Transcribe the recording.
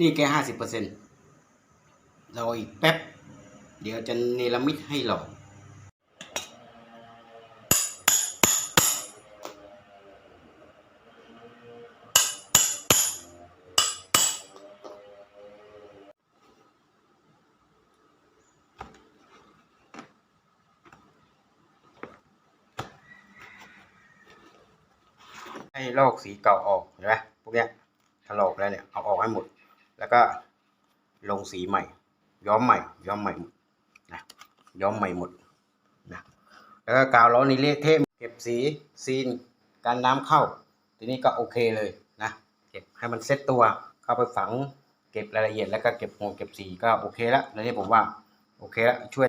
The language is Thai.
นี่แค่ห้าสิบเปอร์เซ็นต์รออีกแป๊บ เดี๋ยวจะเนรมิตให้หล่อให้ลอกสีเก่าออกเห็นไหมพวกเนี้ยถลอกแล้วเนี่ย เอาออกให้หมด แล้วก็ลงสีใหม่ ย้อมใหม่ ย้อมใหม่นะย้อมใหม่หมดนะแล้วก็กาวล้อนี้เละเทะเก็บสีซีนการน้ำเข้า ทีนี้ก็โอเคเลยนะเก็บให้มันเซ็ตตัวเข้าไปฝัง เก็บรายละเอียดแล้วก็เก็บโงเก็บสีก็โอเคแล้วแล้วนี่ผมว่าโอเคแล้วช่วย